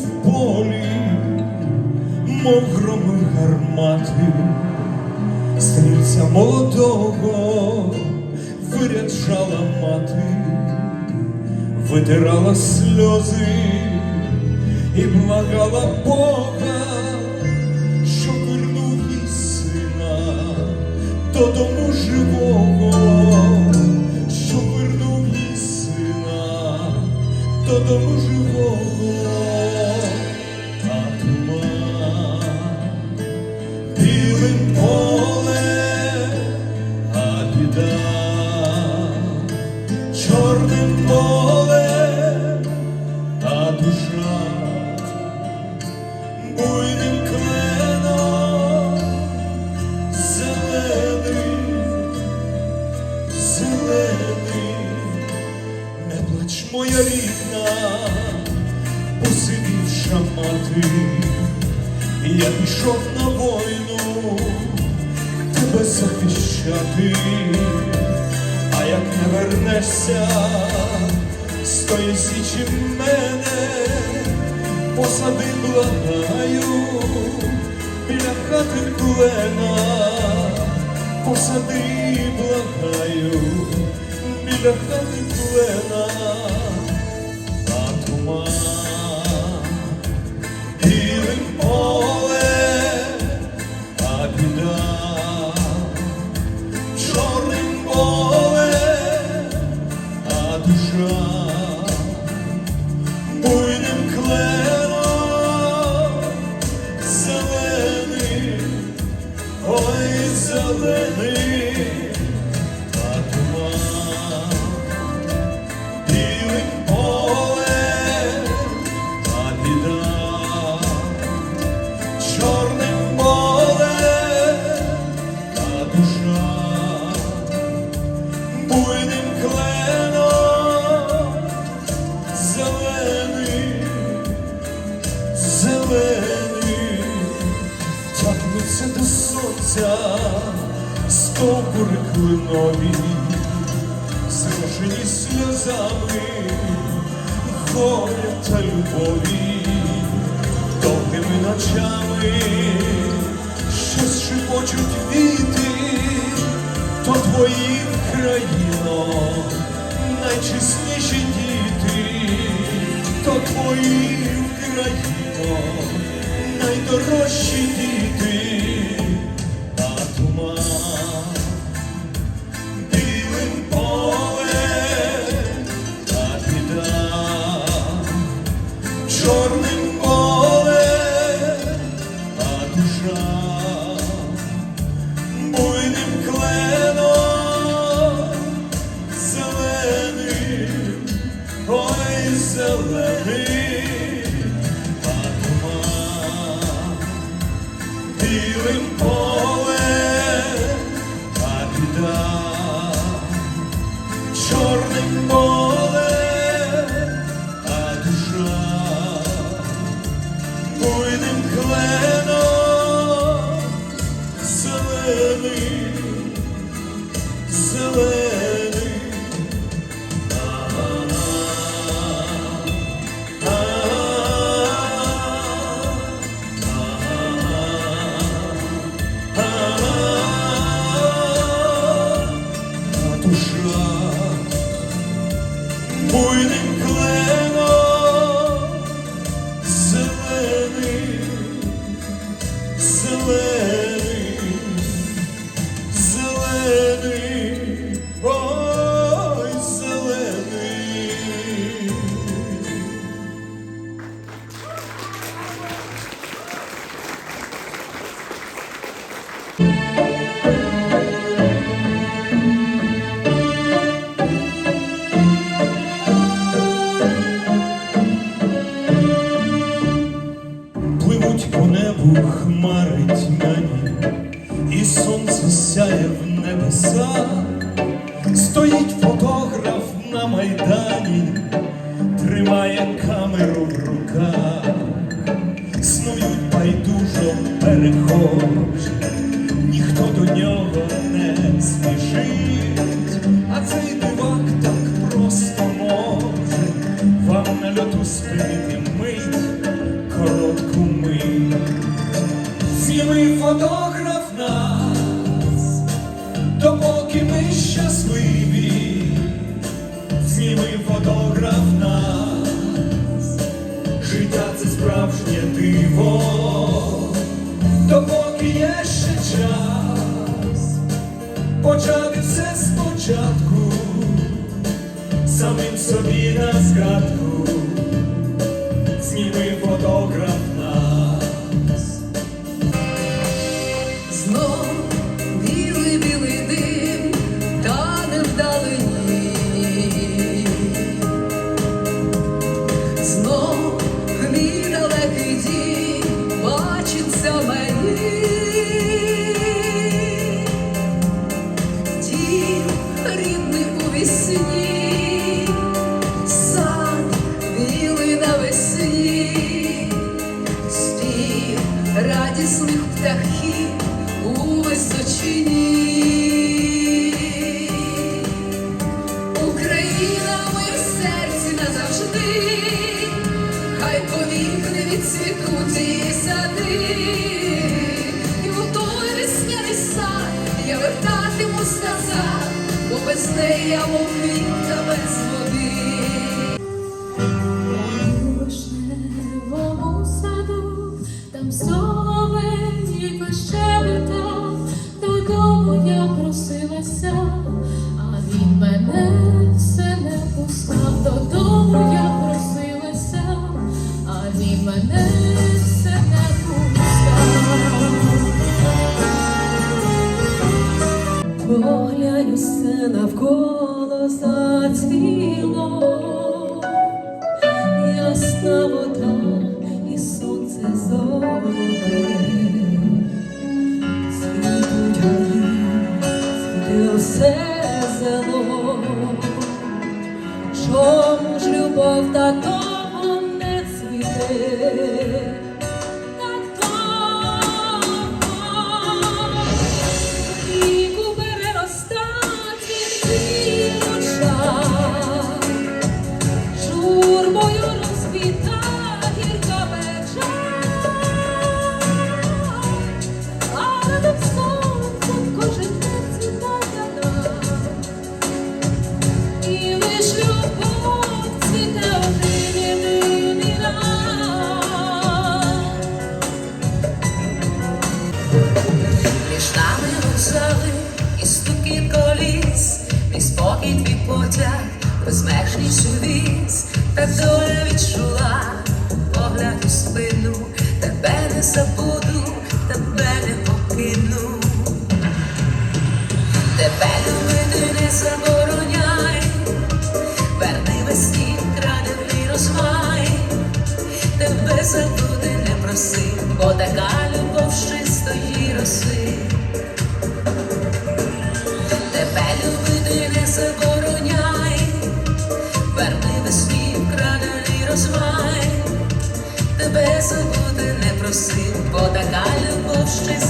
в полі, мов громи гармати, стрільця молодого виряджала мати, витирала сльози і благала Бога, що вернув їй сина додому живого. Посади благаю біля хати клена, посади благаю біля хати клена, клинові, зрошені сльозами горя та любові. Довгими ночами, щось шепочуть віти, то твої країно, найчесніші діти, то твої країно, найдорожчі діти, não importa. Небу хмари тьмяні, і сонце сяє в небеса, стоїть фотограф на майдані, тримає камеру совені пещебета, додому я просилася, а він мене все не пускав, додому я просилася, а він мене все не пускав. Поглянь усе навколо зацвіло, ясна вода. Все зело, чому ж любов такого не цвіте? потяг, розмежніший віз, та доля відчула погляд у спину, тебе не забуду, тебе не покину, тебе любити не забуду. Just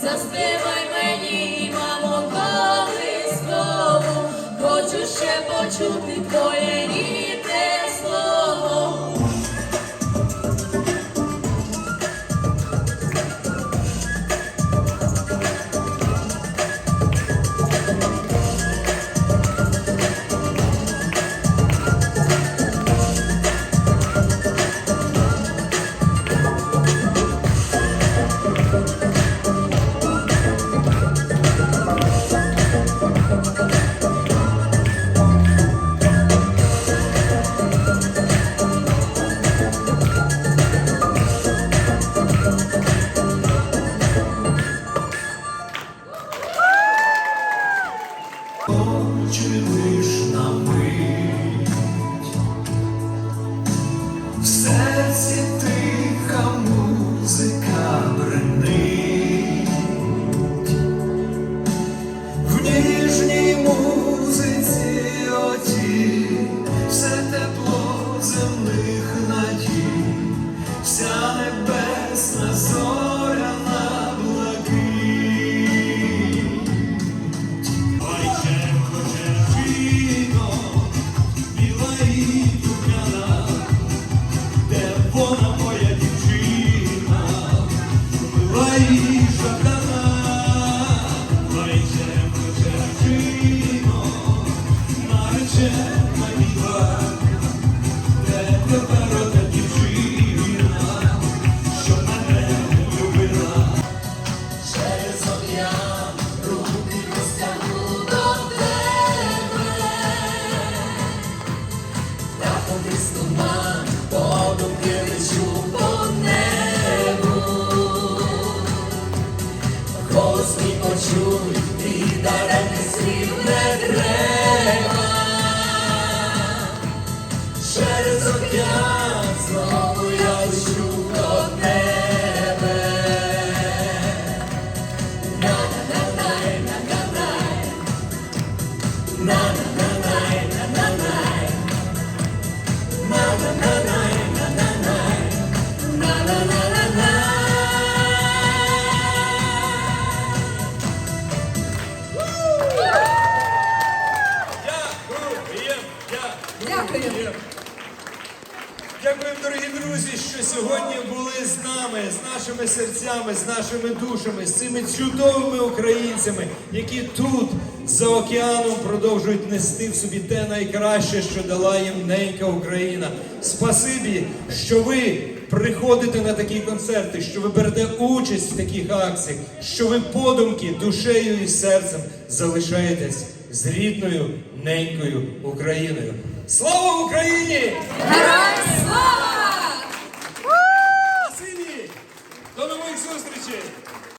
заспівай мені, мамо, колискову, хочу ще почути твоє рівня. Очі лиш на і з нашими душами, з цими чудовими українцями, які тут за океаном продовжують нести в собі те найкраще, що дала їм ненька Україна. Спасибі, що ви приходите на такі концерти, що ви берете участь в таких акціях, що ви подумки душею і серцем залишаєтесь з рідною ненькою Україною. Слава Україні! Героям слава!